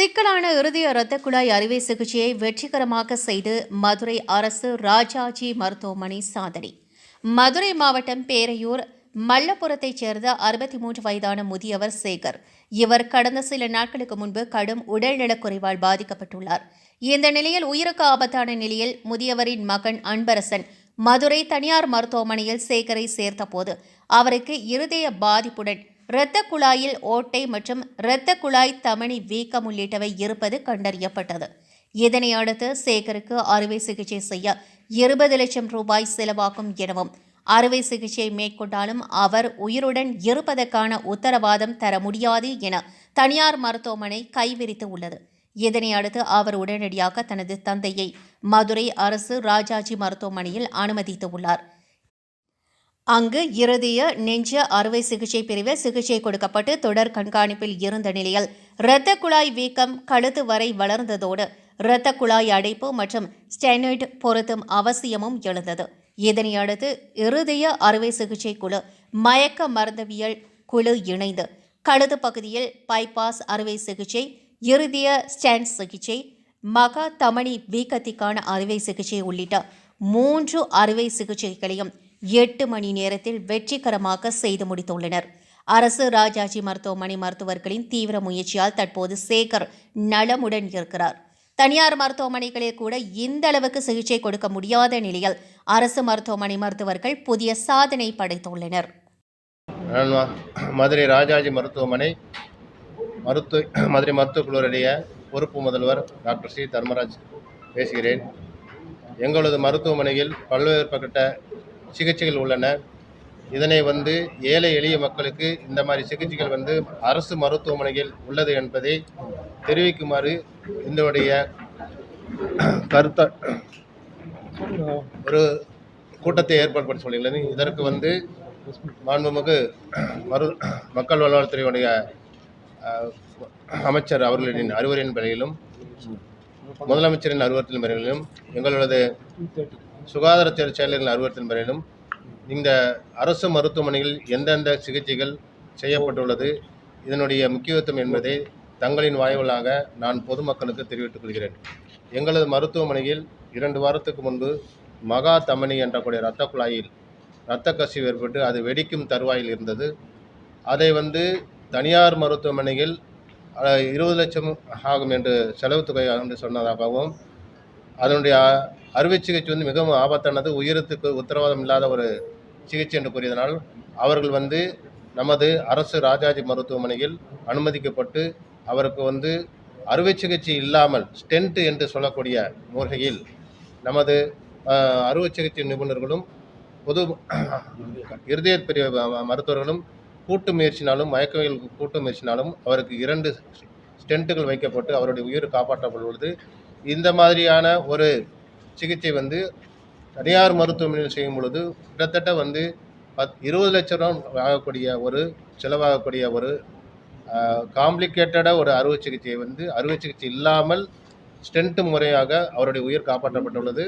சிக்கலான இறுதிய இரத்த குழாய் அறுவை சிகிச்சையை வெற்றிகரமாக செய்து மதுரை அரசு ராஜாஜி மருத்துவமனை சாதனை. மதுரை மாவட்டம் பேரையூர் மல்லபுரத்தைச் சேர்ந்த அறுபத்தி மூன்று வயதான முதியவர் சேகர். இவர் கடந்த சில நாட்களுக்கு முன்பு கடும் உடல்நலக் குறைவால் பாதிக்கப்பட்டுள்ளார். இந்த நிலையில் உயிருக்கு ஆபத்தான நிலையில் முதியவரின் மகன் அன்பரசன் மதுரை தனியார் மருத்துவமனையில் சேகரை சேர்த்தபோது அவருக்கு இருதய பாதிப்புடன் இரத்த குழாயில் ஓட்டை மற்றும் இரத்த குழாய் தமனி வீக்கம் உள்ளிட்டவை இருப்பது கண்டறியப்பட்டது. இதனை அடுத்து சேகருக்கு அறுவை சிகிச்சை செய்ய இருபது லட்சம் ரூபாய் செலவாகும் எனவும் அறுவை சிகிச்சை மேற்கொண்டாலும் அவர் உயிருடன் இருப்பதற்கான உத்தரவாதம் தர முடியாது என தனியார் மருத்துவமனை கைவிரித்து உள்ளது. இதனை அடுத்து அவர் உடனடியாக தனது தந்தையை மதுரை அரசு ராஜாஜி மருத்துவமனையில் அனுமதித்து உள்ளார். அங்கு இருதய நெஞ்ச அறுவை சிகிச்சை பிரிவில் சிகிச்சை கொடுக்கப்பட்டு தொடர் கண்காணிப்பில் இருந்த நிலையில் இரத்த குழாய் வீக்கம் கழுத்து வரை வளர்ந்ததோடு இரத்த குழாய் அடைப்பு மற்றும் ஸ்டெனாய்டு பொருத்தும் அவசியமும் எழுந்தது. இதனையடுத்து இருதய அறுவை சிகிச்சை குழு மயக்க மருந்தவியல் குழு இணைந்து கழுது பகுதியில் பைபாஸ் அறுவை சிகிச்சை இருதய ஸ்டென்ட் சிகிச்சை மகா தமணி வீக்கத்திற்கான அறுவை சிகிச்சை உள்ளிட்ட மூன்று அறுவை சிகிச்சைகளையும் எட்டு மணி நேரத்தில் வெற்றிகரமாக செய்து முடித்துள்ளனர். அரசு ராஜாஜி மருத்துவமனை மருத்துவர்களின் தீவிர முயற்சியால் தற்போது சேகர் நலமுடன் இருக்கிறார். தனியார் மருத்துவமனைகளில் கூட இந்த அளவுக்கு சிகிச்சை கொடுக்க முடியாத நிலையில் அரசு மருத்துவமனை மருத்துவர்கள் புதிய சாதனை படைத்துள்ளனர். மதுரை ராஜாஜி மருத்துவமனை மருத்துவ மதுரை மருத்துவக் குழுவுடைய பொறுப்பு முதல்வர் டாக்டர் சி. தர்மராஜ் பேசுகிறேன். எங்களது மருத்துவமனையில் பல்வேறுபட்ட சிகிச்சைகள் உள்ளன. இதனை வந்து ஏழை எளிய மக்களுக்கு இந்த மாதிரி சிகிச்சைகள் வந்து அரசு மருத்துவமனையில் உள்ளது என்பதை தெரிவிக்குமாறு இதனுடைய கருத்த ஒரு கூட்டத்தை ஏற்பாடு பண்ண சொல்லியுள்ளது இதற்கு வந்து மாண்புமிகு மரு மக்கள் நல்வாழ்வுத்துறையுடைய அமைச்சர் அவர்களின் அறிவுரையின் பேரிலும் முதலமைச்சரின் அறிவுறுத்தலின் பேரிலும் எங்களது சுகாதாரத்துறை செயலர்கள் அறிவுறுத்தலின் பேரிலும் இந்த அரசு மருத்துவமனையில் எந்தெந்த சிகிச்சைகள் செய்யப்பட்டுள்ளது இதனுடைய முக்கியத்துவம் என்பதை தங்களின் வாயிலாக நான் பொதுமக்களுக்கு தெரிவித்துக் கொள்கிறேன். எங்களது மருத்துவமனையில் இரண்டு வாரத்துக்கு முன்பு மகா தமனி என்ற கூடிய இரத்த குழாயில் இரத்த கசிவு ஏற்பட்டு அது வெடிக்கும் தருவாயில் இருந்தது. அதை வந்து தனியார் மருத்துவமனையில் இருபது லட்சம் ஆகும் என்று செலவு தொகை என்று சொன்னதாகவும் அதனுடைய அறுவை சிகிச்சை வந்து மிகவும் ஆபத்தானது. உயிரத்துக்கு உத்தரவாதம் இல்லாத ஒரு சிகிச்சை என்று கூறியதனால் அவர்கள் வந்து நமது அரசு ராஜாஜி மருத்துவமனையில் அனுமதிக்கப்பட்டு அவருக்கு வந்து அறுவை சிகிச்சை இல்லாமல் ஸ்டென்ட் என்று சொல்லக்கூடிய முறையில் நமது அறுவை சிகிச்சை நிபுணர்களும் பொது இருதய பிரிவு மருத்துவர்களும் கூட்டு முயற்சினாலும் மயக்கவியல் கூட்டு முயற்சினாலும் அவருக்கு இரண்டு ஸ்டென்ட்டுகள் வைக்கப்பட்டு அவருடைய உயிர் காப்பாற்றப்படுவது இந்த மாதிரியான ஒரு சிகிச்சை வந்து தனியார் மருத்துவமனையில் செய்யும் பொழுது கிட்டத்தட்ட வந்து பத் இருபது லட்சம் ரூபா ஆகக்கூடிய ஒரு செலவாகக்கூடிய ஒரு காம்ப்ளிகேட்டடாக ஒரு அறுவை சிகிச்சையை வந்து அறுவை சிகிச்சை இல்லாமல் ஸ்டென்ட் முறையாக அவருடைய உயிர் காப்பாற்றப்பட்டுள்ளது.